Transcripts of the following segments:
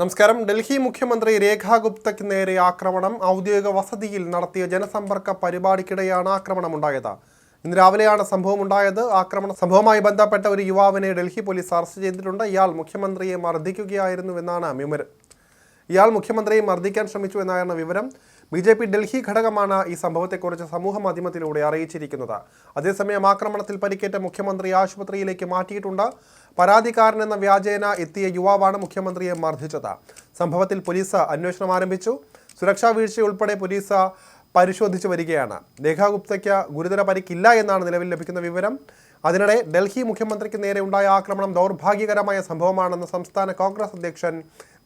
നമസ്കാരം. ഡൽഹി മുഖ്യമന്ത്രി രേഖാ ഗുപ്തയ്ക്ക് നേരെ ആക്രമണം. ഔദ്യോഗിക വസതിയിൽ നടത്തിയ ജനസമ്പർക്ക പരിപാടിക്കിടെയാണ് ആക്രമണമുണ്ടായത്. ഇന്ന് രാവിലെയാണ് സംഭവം ഉണ്ടായത് ആക്രമണ സംഭവവുമായി ബന്ധപ്പെട്ട ഒരു യുവാവിനെ ഡൽഹി പോലീസ് അറസ്റ്റ് ചെയ്തിട്ടുണ്ട്. ഇയാൾ മുഖ്യമന്ത്രിയെ മർദ്ദിക്കുകയായിരുന്നുവെന്നാണ് വിവരം ഇയാൾ മുഖ്യമന്ത്രിയെ മർദ്ദിക്കാൻ ശ്രമിച്ചു എന്നായിരുന്നു വിവരം. ബി ജെ പി ഡൽഹി ഘടകമാണ് ഈ സംഭവത്തെക്കുറിച്ച് സമൂഹ മാധ്യമത്തിലൂടെ അറിയിച്ചിരിക്കുന്നത്. അതേസമയം ആക്രമണത്തിൽ പരിക്കേറ്റ മുഖ്യമന്ത്രി ആശുപത്രിയിലേക്ക് മാറ്റിയിട്ടുണ്ട്. പരാതിക്കാരൻ എന്ന വ്യാജേന എത്തിയ യുവാവാണ് മുഖ്യമന്ത്രിയെ മർദ്ദിച്ചത്. സംഭവത്തിൽ പോലീസ് അന്വേഷണം ആരംഭിച്ചു. സുരക്ഷാ വീഴ്ചയുൾപ്പെടെ പോലീസ് പരിശോധിച്ചു വരികയാണ്. രേഖാ ഗുപ്തയ്ക്ക് ഗുരുതര പരിക്കില്ല എന്നാണ് നിലവിൽ ലഭിക്കുന്ന വിവരം. അതിനിടെ ഡൽഹി മുഖ്യമന്ത്രിക്ക് നേരെ ഉണ്ടായ ആക്രമണം ദൗർഭാഗ്യകരമായ സംഭവമാണെന്ന് സംസ്ഥാന കോൺഗ്രസ് അധ്യക്ഷൻ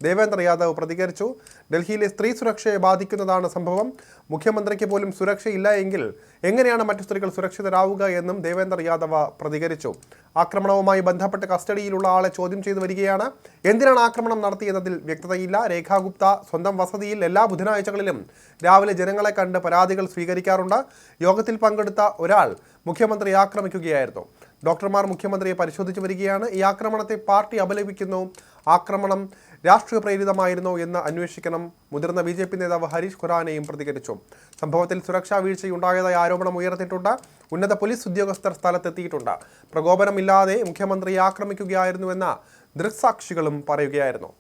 ദേവേന്ദ്ര യാദവ് പ്രതികരിച്ചു. ഡൽഹിയിലെ സ്ത്രീ സുരക്ഷയെ ബാധിക്കുന്നതാണ് സംഭവം. മുഖ്യമന്ത്രിക്ക് പോലും സുരക്ഷയില്ല എങ്കിൽ എങ്ങനെയാണ് മറ്റു സ്ത്രീകൾ സുരക്ഷിതരാവുക എന്നും ദേവേന്ദ്ര യാദവ് പ്രതികരിച്ചു. ആക്രമണവുമായി ബന്ധപ്പെട്ട് കസ്റ്റഡിയിലുള്ള ആളെ ചോദ്യം ചെയ്തു വരികയാണ്. എന്തിനാണ് ആക്രമണം നടത്തിയെന്നതിൽ വ്യക്തതയില്ല. രേഖാ ഗുപ്ത സ്വന്തം വസതിയിൽ എല്ലാ ബുധനാഴ്ചകളിലും രാവിലെ ജനങ്ങളെ കണ്ട് പരാതികൾ സ്വീകരിക്കാറുണ്ട്. യോഗത്തിൽ പങ്കെടുത്ത ഒരാൾ മുഖ്യമന്ത്രി ആക്രമിക്കുകയായിരുന്നു. ഡോക്ടർമാർ മുഖ്യമന്ത്രിയെ പരിശോധിച്ചു വരികയാണ്. ഈ ആക്രമണത്തെ പാർട്ടി അപലപിക്കുന്നു. ആക്രമണം രാഷ്ട്രീയ പ്രേരിതമായിരുന്നോ എന്ന് അന്വേഷിക്കണം. മുതിർന്ന ബി ജെ പി നേതാവ് ഹരീഷ് ഖുറാനയും പ്രതികരിച്ചു. സംഭവത്തിൽ സുരക്ഷാ വീഴ്ചയുണ്ടായതായി ആരോപണം ഉയർത്തിയിട്ടുണ്ട്. ഉന്നത പോലീസ് ഉദ്യോഗസ്ഥർ സ്ഥലത്തെത്തിയിട്ടുണ്ട്. പ്രകോപനമില്ലാതെ മുഖ്യമന്ത്രിയെ ആക്രമിക്കുകയായിരുന്നുവെന്ന ദൃക്സാക്ഷികളും പറയുകയായിരുന്നു.